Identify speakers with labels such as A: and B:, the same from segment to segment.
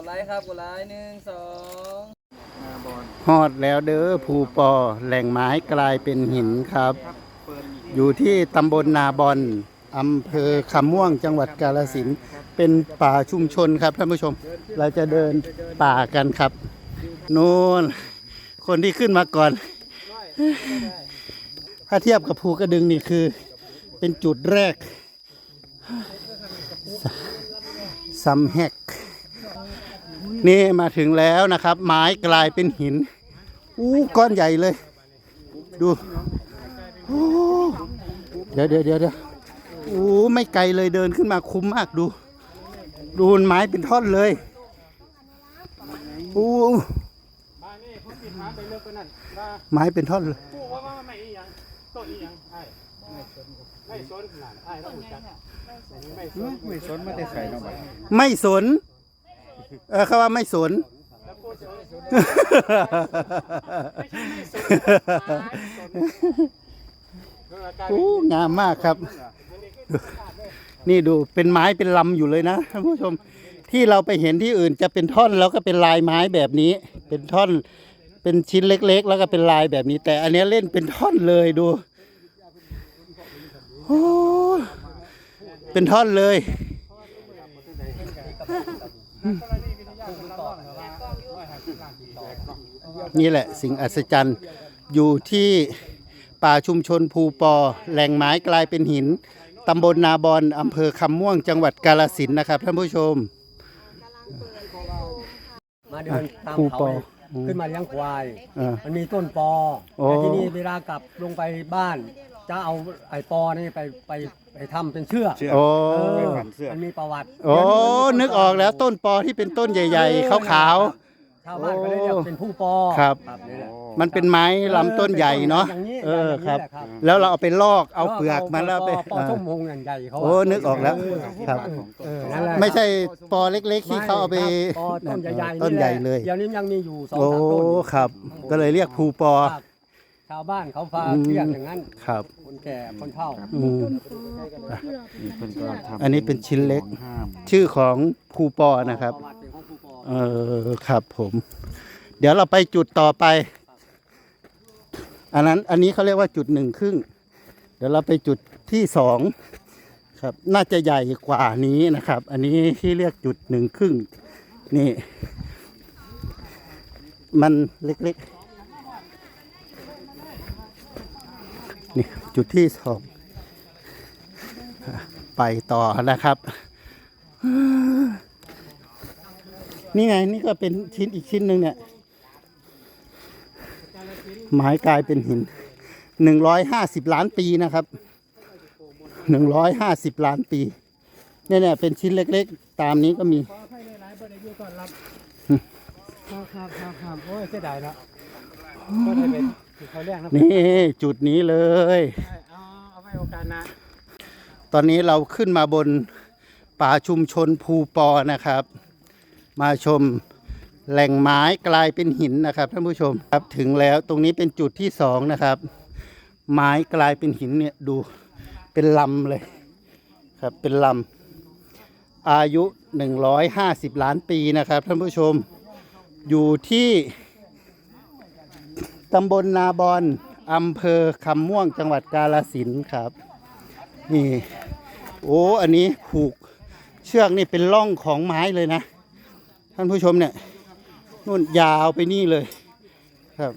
A: ดไลค์ครับ กดไลค์หนึ่งสอง
B: ฮอดแล้วเด้อภูปอแหล่งไม้กลายเป็นหินครับอยู่ที่ตำบลนาบอนอำเภอคำม่วงจังหวัดกาฬสินธุ์เป็นป่าชุมชนครับท่านผู้ชม เราจะเดินป่ากันครับนู่นคนที่ขึ้นมาก่อน ถ้าเทียบกับภูกระดึงนี่คือ เป็นจุดแรกซัมแฮก นี่มาถึงแล้วนะครับ ไม้กลายเป็นหินอู้ก้อนใหญ่เลย ดูโอ้เดี๋ยวเดี๋ยวเดี๋ยวเดี๋ยวอู้ไม่ไกลเลยเดินขึ้นมาคุ้มมากดู ดูไม้เป็นท่อนเลยอู้
C: บ้านนี่ผมปิดถามไปเลิกกันนั่นว่า
B: ไม้เป็นท่อนเลย
C: ผู้ว่าว่าไม่อีหยังต้นอีหยังไอ้ไม่สนขนาดไอ้ต้องรู้จักไม่สน
D: ไม่สนมาแต่ใส่เนาะบัด
B: ไม่สน เออเขาว่าไม่สน
C: แล้วผู้สนเออการ
B: โอ้งามมากครับ นี่ดูเป็นไม้เป็นลำอยู่เลยนะท่านผู้ชม ที่เราไปเห็นที่อื่นจะเป็นท่อนแล้วก็เป็นลายไม้แบบนี้ เป็นท่อน เป็นชิ้นเล็ก ๆ แล้วก็เป็นลายแบบนี้ แต่อันเนี้ยเล่นเป็นท่อนเลยดูโอ้เป็นท่อนเลย นี่แหละสิ่งอัศจรรย์อยู่ที่ป่าชุมชนภูปอ แหล่งไม้กลายเป็นหิน ตำบลนาบอนอำเภอคำม่วงจังหวัดกาฬสินธุ์นะครับท่านผู้ชม
E: มาเดินตาม
B: ภูป
E: เขา
B: อ
E: เลยขึ้นมาเลี้ยงควาย
B: อ่า
E: มันมีต้นปอ
B: โอ้
E: แต่ที่นี่เวลากลับลงไปบ้าน จะเอาไอ้ปอนี่ไปไป ไปทำเป็นเชือก
D: เชือก
B: โอ้
E: เออ
D: เป็นฝันเสื้อ
E: มันมีประวัติ
B: โอ้นึกออกแล้วต้นปอที่เป็นต้นใหญ่ ๆ ขาว
E: ชาวบ้านก็เลยเรียกเป็นผู้ปอ
B: ครับ
E: นี่แหละ
B: ๆ มันเป็นไม้ลำต้นใหญ่เนาะ
E: อย่างนี้
B: เออ
E: อย่างนี้
B: ครับ
E: แหละครับ
B: แล้วเราเอาไปลอกเอาเปลือกมันแล้วไป
E: ปอปอ
B: อ่า
E: ส้มมงอย่างใหญ่เขาะ
B: โอ้นึกออกแล้ว ครับ
E: เออนั่นแหละ
B: ไม่ใช่ปอเล็กๆ ที่เขาเอาไป
E: ครับปอต้นใหญ่ๆ
B: ต้นใหญ่เลย
E: เดี๋ยวนี้ยังมีอยู่สอง
B: โอ้
E: สามต้น
B: ครับ ก็เลยเรียกภูปอ
E: ครับ ชาวบ้านเขาพา
B: อืม
E: เรียกอย่างนั้น
B: ครับ
E: คนแก่คนเฒ่า
B: อืม
D: นี่เพิ่นก็ทำ
B: อันนี้เป็นชิ้นเล็ก
D: ห้าม
B: ชื่อของภูปอนะครับ
E: ประวัติเป็นของผู้ปอ
B: เออครับผม เดี๋ยวเราไปจุดต่อไป อันนั้นอันนี้เขาเรียกว่าจุดหนึ่งครึ่ง เดี๋ยวเราไปจุดที่สองครับ น่าจะใหญ่กว่านี้นะครับ อันนี้ที่เรียกจุดหนึ่งครึ่ง นี่ มันเล็กๆ นี่จุดที่สองไปต่อนะครับ นี่ไงนี่ก็เป็นชิ้นอีกชิ้นหนึ่งเนี่ยไม้กลายเป็นหินหนึ่งร้อยห้าสิบล้านปีนะครับหนึ่งร้อยห้าสิบล้านปีเนี่ยเนี่ยเป็นชิ้นเล็ก ๆ ตามนี้ก็มี
C: ขอให้หลายๆบ่ได้อยู่ต้อนรับครับครับครับครับโอ้ยเสียดายเนาะก็ได้เป็น ที่เขาเรียกนะ
B: นี่จุดนี้เลย
C: เอาเอาไว้โอกาสหนะ
B: ตอนนี้เราขึ้นมาบนป่าชุมชนภูปอนะครับ มาชมแหล่งไม้กลายเป็นหินนะครับท่านผู้ชมครับถึงแล้วตรงนี้เป็นจุดที่สองนะครับ ไม้กลายเป็นหินเนี่ยดูเป็นลำเลยครับเป็นลำอายุ 150 ล้านปีนะครับท่านผู้ชมอยู่ที่ ตำบลนาบอนอำเภอคำม่วงจังหวัดกาฬสินธุ์ครับ นี่ โอ้ อันนี้ผูกเชือกนี่เป็นร่องของไม้เลยนะ ท่านผู้ชมเนี่ยนู่นยาวไปนี่เลยครับ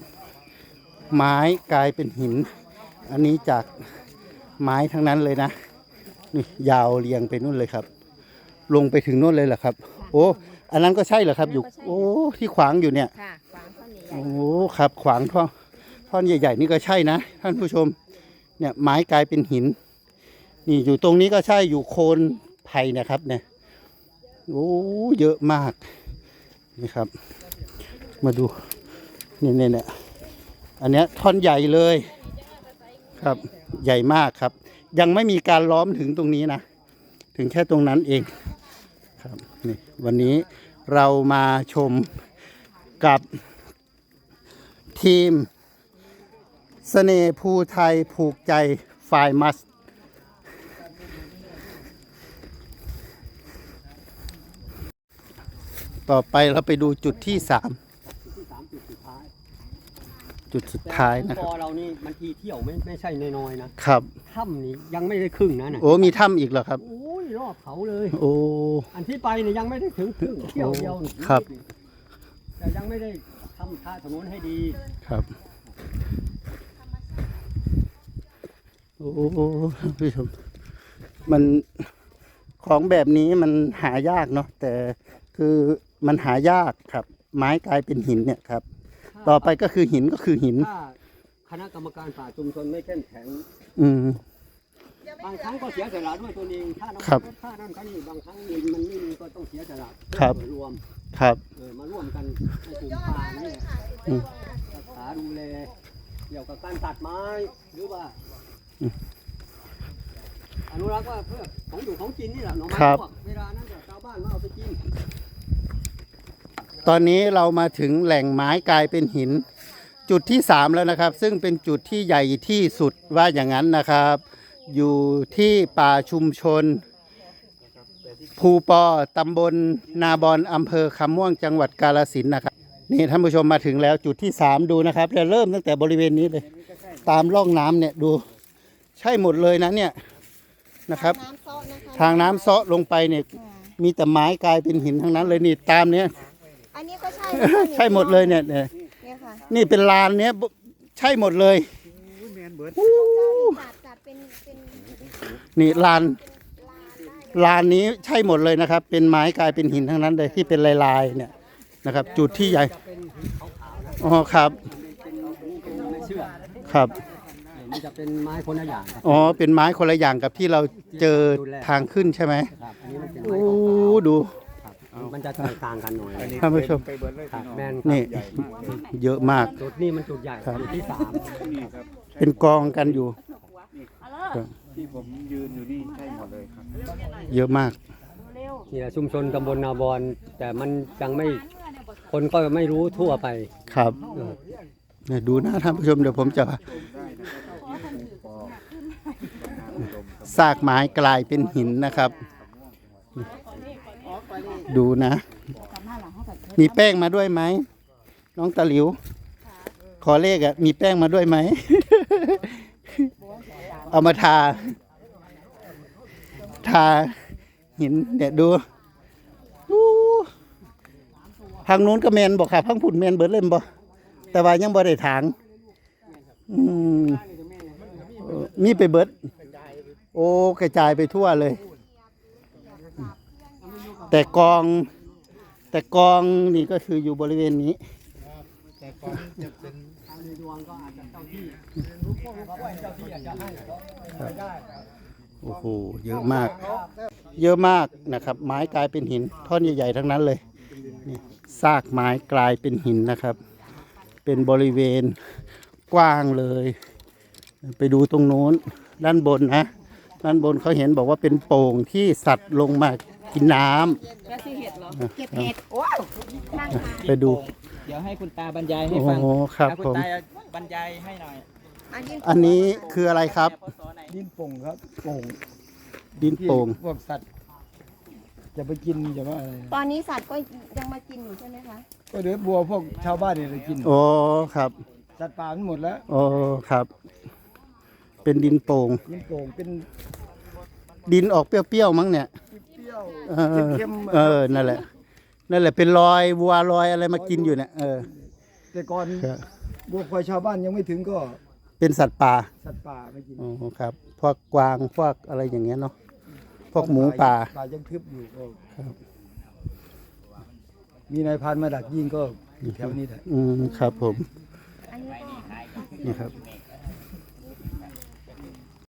B: ไม้กลายเป็นหิน อันนี้จากไม้ทั้งนั้นเลยนะ นี่ยาวเรียงไปนู่นเลยครับ ลงไปถึงนู่นเลยเหรอครับ โอ้ อันนั้นก็ใช่เหรอครับ อยู่ โอ้ ที่ขวางอยู่เนี่ย
F: ค่ะ
B: โอ้ครับขวางท่อนท่อนใหญ่ ๆ นี่ก็ใช่นะ ท่านผู้ชม เนี่ยไม้กลายเป็นหิน นี่อยู่ตรงนี้ก็ใช่อยู่โคนไผ่นะครับ เนี่ยโอ้เยอะมาก นี่ครับ มาดูนี่เนี่ยเนี่ยอันเนี้ยท่อนใหญ่เลยครับใหญ่มากครับ ยังไม่มีการล้อมถึงตรงนี้นะ ถึงแค่ตรงนั้นเองครับนี่วันนี้เรามาชมกับ ทีมเสน่ห์ภูไทยผูกใจฝ่ายมัสต่อไปเราไปดูจุดที่สาม
E: ที่สามจุดสุดท้าย
B: จุดสุดท้ายนะค
E: ป
B: รับ
E: อเรานี่มันทีเที่ยวไม่ไม่ใช่น้อยๆนะครับถ้ำนี่ยังไม่ได้ครึ่งนะน่ะ
B: โอ้มีถ้ำอีกเหรอครับ
E: โอ้ยรอบเขาเลย
B: โอ้
E: อันที่ไปเนี่ยยังไม่ได้ถึงครึ่งเที่ยวเดียว
B: ครับ
E: แต่ยังไม่ได้ ทำท่าถนนให้ดี
B: ครับ โอ้ท่านผู้ชมมันของแบบนี้มันหายากเนาะแต่คือมันหายากครับ ไม้กลายเป็นหินเนี่ยครับ ต่อไปก็คือหินก็คือหิน
E: ถ้าคณะกรรมการป่าชุมชนไม่เข้มแข็ง
B: อืม
E: บางครั้งก็เสียสละด้วยตัวเองถ้าน้ำ
B: ครับ
E: ถ้านั่นถ้านี่บางครั้งนี่มันไม่มีก็ต้องเสียสละ
B: ครับ
E: เพื่อรวม
B: ครับ
E: เออมาร่วมกันในกลุ่มป่านี่
B: อืม
E: รักษาดูแลเกี่ยวกับการตัดไม้หรือว่า
B: อืม
E: อนุรักษ์ว่าเพื่อของอยู่ของกินนี่แหละหน่อไม้
B: ครับ
E: พวกเวลานั้นก็ชาวบ้านมาเอาไปกิน
B: ตอนนี้เรามาถึงแหล่งไม้กลายเป็นหิน จุดที่สามแล้วนะครับ ซึ่งเป็นจุดที่ใหญ่ที่สุดว่าอย่างนั้นนะครับ อยู่ที่ป่าชุมชน ภูปอตำบลนาบอนอำเภอคำม่วงจังหวัดกาฬสินธุ์นะครับ นี่ท่านผู้ชมมาถึงแล้วจุดที่สามดูนะครับจะเริ่มตั้งแต่บริเวณนี้เลย ตามร่องน้ำเนี่ยดู ใช่หมดเลยนะเนี่ยนะครับ
F: น้ำซอนะคะ
B: ทางน้ำเซาะลงไปเนี่ยมีแต่ไม้กลายเป็นหินทั้งนั้นเลยนี่ตามเนี้ย
F: อันนี้ก็ใช่
B: ใช่หมดเลยเนี่ยเนี่ย
F: เนี่ยค่ะ
B: นี่เป็นลานเนี้ยบใช่หมดเลย
F: จัดจัดเป็นเป็น
B: นี่ลาน ลานนี้ใช่หมดเลยนะครับ เป็นไม้กลายเป็นหินทั้งนั้นเลยที่เป็นลายๆเนี่ยนะครับ จุดที่ใหญ่อ๋อครับ
E: เป็นเป็นไม่เชื่อ
B: ครับ
E: เออมันจะเป็นไม้คนละอย่างครับ
B: อ๋อเป็นไม้คนละอย่างกับที่เราเจอทางขึ้นใช่ไหม
E: ครับอันนี้มันเป็น
B: โอ้
E: ไม้
B: ดู
E: ครับมันจะแตกต่างกันหน่อย
D: อันนี้
B: ท่านผู้ชม
D: ไปเบิร์ดเลย
E: ครั
D: พี่
E: บ
D: น้อง
E: แมน
B: นี่
D: ใหญ่มากเลย
B: เยอะมาก
E: จุดนี้มันจุดใหญ่
B: ครับ
E: จุดที่สาม
D: นี่ครับ
B: เป็นกองกันอยู่
D: ที่ผมยืนอยู่นี่ใช่หมดเลยครับ
B: เยอะมาก
E: นี่แหละชุมชนตำบลนาบอนแต่มันยังไม่คนก็ไม่รู้ทั่วไป
B: ครับ
E: เออ
B: เนี่ยดูนะท่านผู้ชมเดี๋ยวผมจะซากไม้กลายเป็นหินนะครับ ดูนะ มีแป้งมาด้วยไหมน้องตะหลิว ขอเลขอะ่ะ มีแป้งมาด้วยไหม เอามาทา ทาหินเนี่ยดูอู้ทางนู้นก็แมนบอกค่ะพังผุนแมนเบิดเล่มบ่แต่ว่ายังบ่ได้ถางอืมมีไปเบิด โอ้กระจายไปทั่วเลย แต่กอง แต่กองนี่ก็คืออยู่บริเวณนี้
E: ทางในดวงก็อาจจะเจ้าที่รู้พวกรู้ว่าเจ้าที่อาจจะให้ก็ไม่ได้
B: โอ้โห เยอะมาก เยอะมากนะครับ ไม้กลายเป็นหิน ท่อนใหญ่ๆทั้งนั้นเลยนี่ซากไม้กลายเป็นหินนะครับ เป็นบริเวณกว้างเลย ไปดูตรงโน้นด้านบนนะ ด้านบนเขาเห็นบอกว่าเป็นโป่งที่สัตว์ลงมากินน้ำ
F: เก็บเห็ดว้าวนั่งทาน
B: ไปดู
A: เดี๋ยวให้คุณตาบรรยายให้
B: โอ้
A: ฟัง
B: โหครับ
A: แล้วคุ
B: ผ
A: ณ
B: ม
A: ตา บรรยายให้หน่อย
F: อันนี้
B: อันนี้คืออะไรครับ
A: พศไหน
C: ดินโป่งครับโป่ง
B: ดินโป่ง
C: ที่พวกสัตว์จะไปกินจะว่าอะไร
F: ตอนนี้สัตว์ก็ยังมากินอยู่ใช่ไหมคะ
C: ก็เดือบัวพวกชาวบ้านเนี่ยจะกิน
B: โอ้ครับ
C: สัตว์ป่ามันหมดแล้ว
B: โอ้ครับ เป็นดินโป่ง
C: ดินโป่งเป็น
B: ดินออกเปรี้ยวๆมั้งเนี่ย
C: เปรี้ยว
B: เออ
C: เค็มๆ
B: เออนั่นแหละนั่นแหละเป็นรอยวัวรอยอะไรมากินอยู่เนี่ยเออ
C: แต่ก่อน
B: ครับ
C: บัวควายชาวบ้านยังไม่ถึงก็
B: เป็นสัตว์ป่า
C: สัตว์ป่าไม่กิน
B: อ๋อครับ พวกกวางพวกอะไรอย่างเงี้ยเนาะพวกหมูป่า
C: ป่ายังทึบอยู่ก็มีนายพรานมาดักยิงก็อยู่แถวนี้แหละ
B: อืมครับผม
F: อันนี้ก็
B: นี่ครับ